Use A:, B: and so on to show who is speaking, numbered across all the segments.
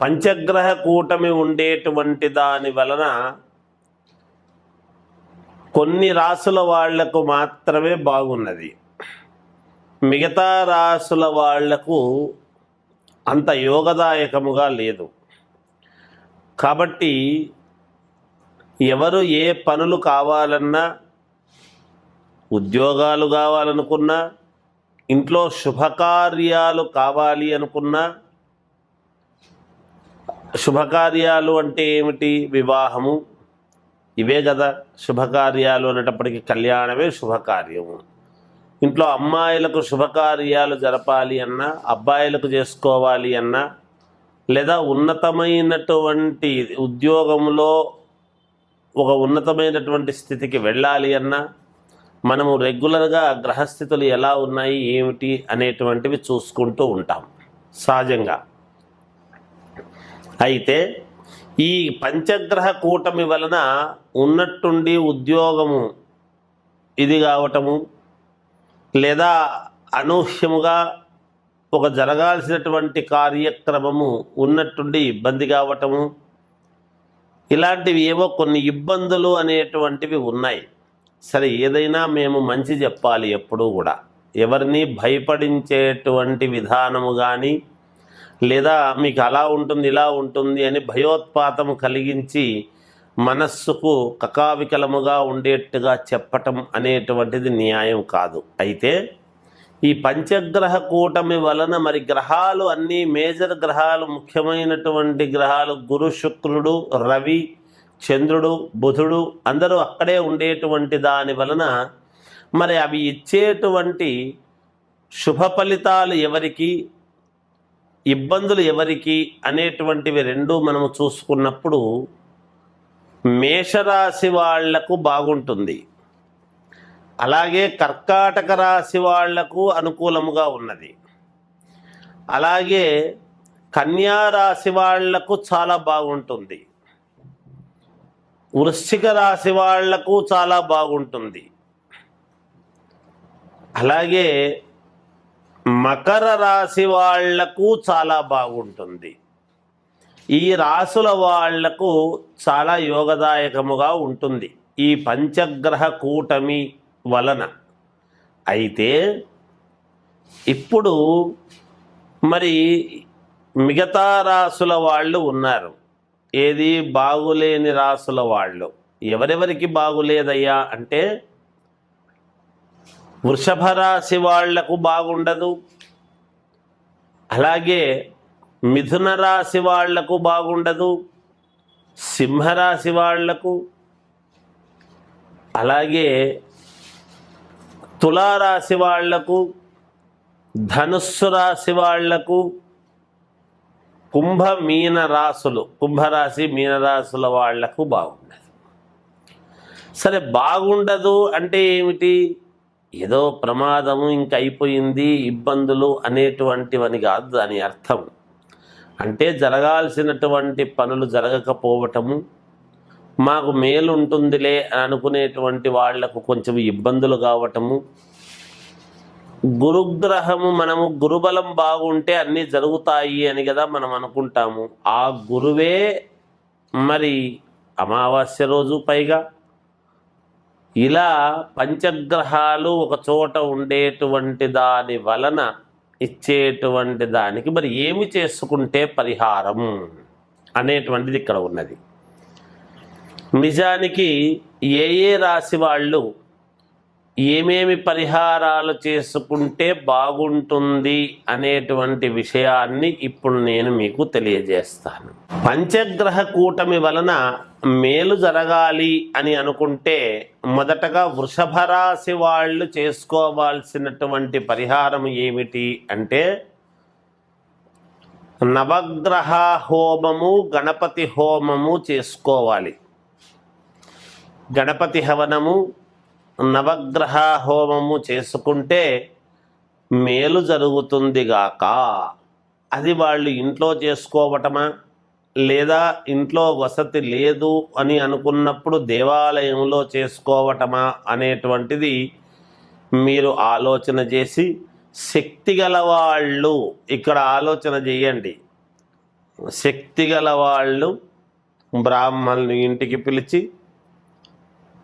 A: పంచగ్రహ కూటమి ఉండేటువంటి దాని వలన కొన్ని రాసుల వాళ్ళకు మాత్రమే బాగున్నది. మిగతా రాసుల వాళ్ళకు అంత యోగదాయకముగా లేదు. కాబట్టి ఎవరు ఏ పనులు కావాలన్నా ఉద్యోగాలు కావాలనుకున్నా ఇంట్లో శుభకార్యాలు కావాలి అనుకున్నా శుభకార్యాలు అంటే ఏమిటి? వివాహము. ఇవే కదా శుభకార్యాలు అనేటప్పటికీ కళ్యాణమే శుభకార్యము. ఇంట్లో అమ్మాయిలకు శుభకార్యాలు జరపాలి అన్నా అబ్బాయిలకు చేసుకోవాలి అన్నా లేదా ఉన్నతమైనటువంటి ఉద్యోగంలో ఒక ఉన్నతమైనటువంటి స్థితికి వెళ్ళాలి అన్నా మనము రెగ్యులర్గా గ్రహస్థితులు ఎలా ఉన్నాయి ఏమిటి అనేటువంటివి చూసుకుంటూ ఉంటాం. సహజంగా. అయితే ఈ పంచగ్రహ కూటమి వలన ఉన్నట్టుండి ఉద్యోగము ఇది కావటము లేదా అనూహ్యముగా ఒక జరగాల్సినటువంటి కార్యక్రమము ఉన్నట్టుండి ఇబ్బంది కావటము ఇలాంటివి ఏవో కొన్ని ఇబ్బందులు అనేటువంటివి ఉన్నాయి. సరే ఏదైనా మేము మంచి చెప్పాలి ఎప్పుడూ కూడా. ఎవరిని భయపడించేటువంటి విధానము కానీ లేదా మీకు అలా ఉంటుంది ఇలా ఉంటుంది అని భయోత్పాతము కలిగించి మనస్సుకు కకావికలముగా ఉండేట్టుగా చెప్పటం అనేటువంటిది న్యాయం కాదు. అయితే ఈ పంచగ్రహ కూటమి వలన మరి గ్రహాలు అన్నీ మేజర్ గ్రహాలు ముఖ్యమైనటువంటి గ్రహాలు గురు శుక్రుడు రవి చంద్రుడు బుధుడు అందరూ అక్కడే ఉండేటువంటి దాని వలన మరి అవి ఇచ్చేటువంటి శుభ ఫలితాలు ఎవరికి? ఇబ్బందులు ఎవరికి అనేటువంటివి రెండు మనము చూసుకున్నప్పుడు మేషరాశి వాళ్ళకు బాగుంటుంది. అలాగే కర్కాటక రాశి వాళ్ళకు అనుకూలముగా ఉన్నది. అలాగే కన్యా రాశి వాళ్ళకు చాలా బాగుంటుంది. వృశ్చిక రాశి వాళ్ళకు చాలా బాగుంటుంది. అలాగే మకర రాశి వాళ్ళకు చాలా బాగుంటుంది. ఈ రాసుల వాళ్ళకు చాలా యోగదాయకముగా ఉంటుంది. ఈ పంచగ్రహ కూటమి వలన. అయితే ఇప్పుడు మరి మిగతా రాసుల వాళ్ళు ఉన్నారు. ఏది బాగులేని రాసుల వాళ్ళు. ఎవరెవరికి బాగులేదయ్యా అంటే వృషభ రాశి వాళ్ళకు బాగుండదు. అలాగే మిథున రాశి వాళ్ళకు బాగుండదు. సింహరాశి వాళ్ళకు అలాగే తులారాశి వాళ్ళకు ధనుస్సు రాశి వాళ్ళకు కుంభ మీన రాశులు కుంభరాశి మీనరాశుల వాళ్ళకు బాగుండదు. సరే బాగుండదు అంటే ఏమిటి? ఏదో ప్రమాదము ఇంక అయిపోయింది ఇబ్బందులు అనేటువంటివని కాదు దాని అర్థం. అంటే జరగాల్సినటువంటి పనులు జరగకపోవటము మాకు మేలు ఉంటుందిలే అని అనుకునేటువంటి వాళ్ళకు కొంచెం ఇబ్బందులు కావటము గురుగ్రహము మనము గురుబలం బాగుంటే అన్నీ జరుగుతాయి అని కదా మనం అనుకుంటాము. ఆ గురువే మరి అమావాస్య రోజు పైగా ఇలా పంచగ్రహాలు ఒక చోట ఉండేటువంటి దాని వలన ఇచ్చేటువంటి దానికి మరి ఏమి చేసుకుంటే పరిహారం అనేటువంటిది ఇక్కడ ఉన్నది. నిజానికి ఏ ఏ రాశి వాళ్ళు ఏమేమి పరిహారాలు చేసుకుంటే బాగుంటుంది అనేటువంటి విషయాన్ని ఇప్పుడు నేను మీకు తెలియజేస్తాను. పంచగ్రహ కూటమి వలన మేలు జరగాలి అని అనుకుంటే మొదటగా వృషభ రాశి వాళ్ళు చేసుకోవాల్సినటువంటి పరిహారం ఏమిటి అంటే నవగ్రహ హోమము గణపతి హోమము చేసుకోవాలి. గణపతి హవనము నవగ్రహ హోమము చేసుకుంటే మేలు జరుగుతుంది గాక. అది వాళ్ళు ఇంట్లో చేసుకోవటమా? లేదా ఇంట్లో వసతి లేదు అని అనుకున్నప్పుడు దేవాలయంలో చేసుకోవటమా అనేటువంటిది మీరు ఆలోచన చేసి శక్తి గల వాళ్ళు ఇక్కడ ఆలోచన చేయండి. శక్తి గల వాళ్ళు బ్రాహ్మణులు ఇంటికి పిలిచి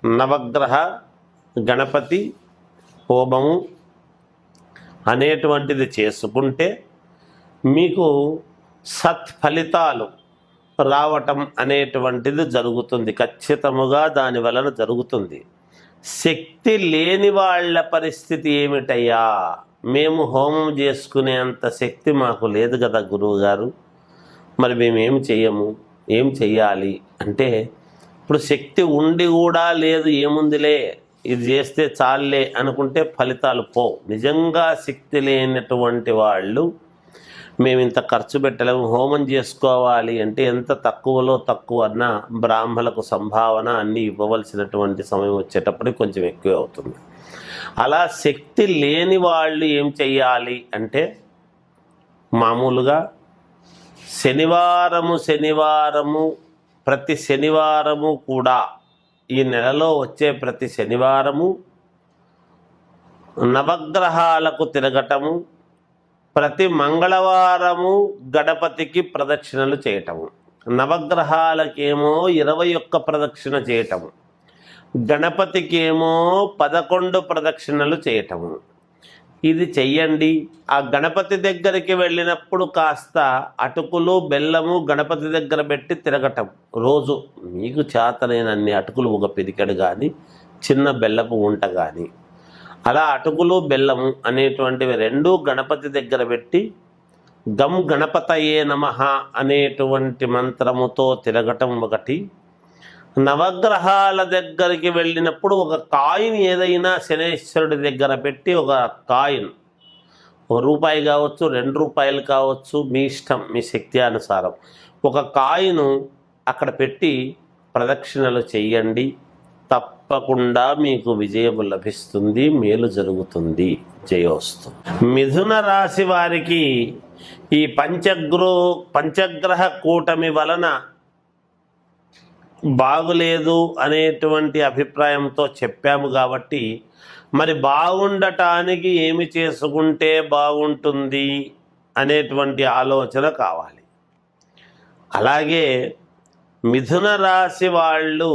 A: నవగ్రహ గణపతి హోమము అనేటువంటిది చేసుకుంటే మీకు సత్ఫలితాలు రావటం అనేటువంటిది జరుగుతుంది. ఖచ్చితముగా దాని వలన జరుగుతుంది. శక్తి లేని వాళ్ళ పరిస్థితి ఏమిటయ్యా? మేము హోమం చేసుకునేంత శక్తి మాకు లేదు కదా గురువు గారు మరి మేము ఏం చెయ్యము? ఏం చెయ్యాలి? అంటే ఇప్పుడు శక్తి ఉండి కూడా లేదు ఏముందిలే? ఇది చేస్తే చాలే అనుకుంటే ఫలితాలు పోవు. నిజంగా శక్తి లేనటువంటి వాళ్ళు మేము ఇంత ఖర్చు పెట్టలేము. హోమం చేసుకోవాలి అంటే ఎంత తక్కువలో తక్కువ అన్న బ్రాహ్మణులకు సంభావన అన్నీ ఇవ్వవలసినటువంటి సమయం వచ్చేటప్పటికి కొంచెం ఎక్కువ అవుతుంది. అలా శక్తి లేని వాళ్ళు ఏం చెయ్యాలి అంటే మామూలుగా శనివారము శనివారము ప్రతి శనివారము కూడా ఈ నెలలో వచ్చే ప్రతి శనివారము నవగ్రహాలకు తిరగటము ప్రతి మంగళవారము గణపతికి ప్రదక్షిణలు చేయటము. నవగ్రహాలకేమో ఇరవై ఒక్క ప్రదక్షిణ చేయటము. గణపతికేమో పదకొండు ప్రదక్షిణలు చేయటము. ఇది చెయ్యండి. ఆ గణపతి దగ్గరికి వెళ్ళినప్పుడు కాస్త అటుకులు బెల్లము గణపతి దగ్గర పెట్టి తిరగటం. రోజు మీకు చేతనైనన్ని అటుకులు ఒక పిరికెడు కానీ చిన్న బెల్లపు ఉంట కానీ అలా అటుకులు బెల్లము అనేటువంటివి రెండూ గణపతి దగ్గర పెట్టి గం గణపతయే నమ అనేటువంటి మంత్రముతో తిరగటం ఒకటి. నవగ్రహాల దగ్గరికి వెళ్ళినప్పుడు ఒక కాయిన్ ఏదైనా శనేశ్వరుడి దగ్గర పెట్టి ఒక కాయిన్. ఒక రూపాయి కావచ్చు రెండు రూపాయలు కావచ్చు మీ ఇష్టం మీ శక్తి అనుసారం. ఒక కాయిను అక్కడ పెట్టి ప్రదక్షిణలు చెయ్యండి తప్పకుండా మీకు విజయం లభిస్తుంది మేలు జరుగుతుంది. జయోస్తు. మిథున రాశి వారికి ఈ పంచగ్రో పంచగ్రహ కూటమి వలన బాగులేదు అనేటువంటి అభిప్రాయంతో చెప్పాము కాబట్టి మరి బాగుండటానికి ఏమి చేసుకుంటే బాగుంటుంది అనేటువంటి ఆలోచన కావాలి. అలాగే మిథున రాశి వాళ్ళు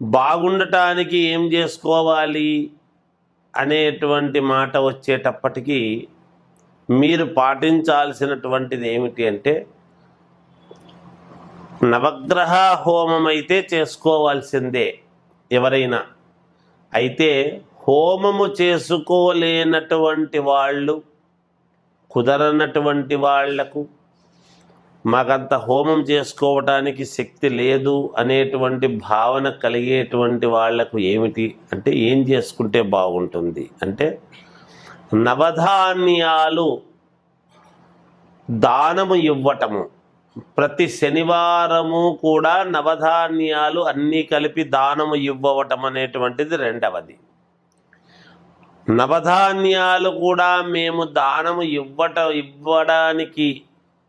A: బాగుండటానికి ఏం చేసుకోవాలి అనేటువంటి మాట వచ్చేటప్పటికీ మీరు పాటించాల్సినటువంటిది ఏమిటి అంటే నవగ్రహ హోమం అయితే చేసుకోవాల్సిందే ఎవరైనా. అయితే హోమము చేసుకోలేనటువంటి వాళ్ళు కుదరనటువంటి వాళ్ళకు మాకంత హోమం చేసుకోవటానికి శక్తి లేదు అనేటువంటి భావన కలిగేటువంటి వాళ్ళకు ఏమిటి? అంటే ఏం చేసుకుంటే బాగుంటుంది? అంటే నవధాన్యాలు దానము ఇవ్వటము. ప్రతి శనివారము కూడా నవధాన్యాలు అన్నీ కలిపి దానము ఇవ్వటం అనేటువంటిది రెండవది. నవధాన్యాలు కూడా మేము దానము ఇవ్వట ఇవ్వడానికి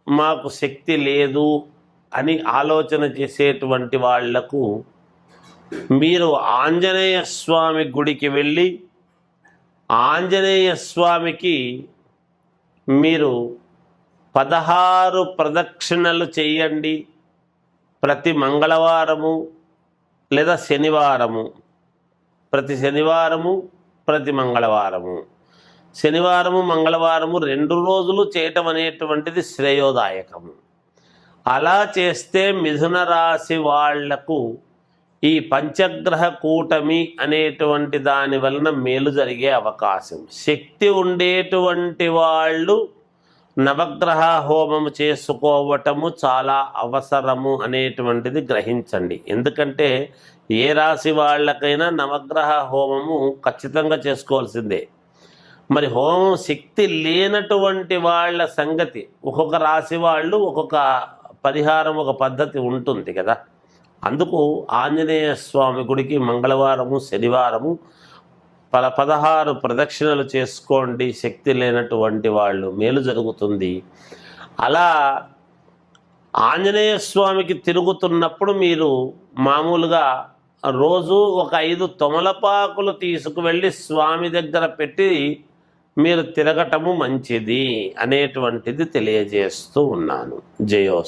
A: మాకు శక్తి లేదు అని ఆలోచన చేసేటువంటి వాళ్ళకు మీరు ఆంజనేయ స్వామి గుడికి వెళ్ళి ఆంజనేయ స్వామికి మీరు పదహారు ప్రదక్షిణలు చేయండి. ప్రతి మంగళవారము లేదా శనివారము. ప్రతి శనివారము ప్రతి మంగళవారము. శనివారము మంగళవారము రెండు రోజులు చేయటం అనేటువంటిది శ్రేయోదాయకము. అలా చేస్తే మిథున రాశి వాళ్ళకు ఈ పంచగ్రహ కూటమి అనేటువంటి దాని వలన మేలు జరిగే అవకాశం. శక్తి ఉండేటువంటి వాళ్ళు నవగ్రహ హోమము చేసుకోవటము చాలా అవసరము అనేటువంటిది గ్రహించండి. ఎందుకంటే ఏ రాశి వాళ్ళకైనా నవగ్రహ హోమము ఖచ్చితంగా చేసుకోవాల్సిందే. మరి హోమం శక్తి లేనటువంటి వాళ్ళ సంగతి. ఒక్కొక్క రాశి వాళ్ళు ఒక్కొక్క పరిహారం ఒక పద్ధతి ఉంటుంది కదా. అందుకు ఆంజనేయ స్వామి గుడికి మంగళవారము శనివారము పల పదహారు ప్రదక్షిణలు చేసుకోండి. శక్తి లేనటువంటి వాళ్ళు మేలు జరుగుతుంది. అలా ఆంజనేయ స్వామికి తిరుగుతున్నప్పుడు మీరు మామూలుగా రోజు ఒక ఐదు తొమలపాకులు తీసుకువెళ్ళి స్వామి దగ్గర పెట్టి మీరు తిరగటము మంచిది అనేటువంటిది తెలియజేస్తూ ఉన్నాను. జయోస్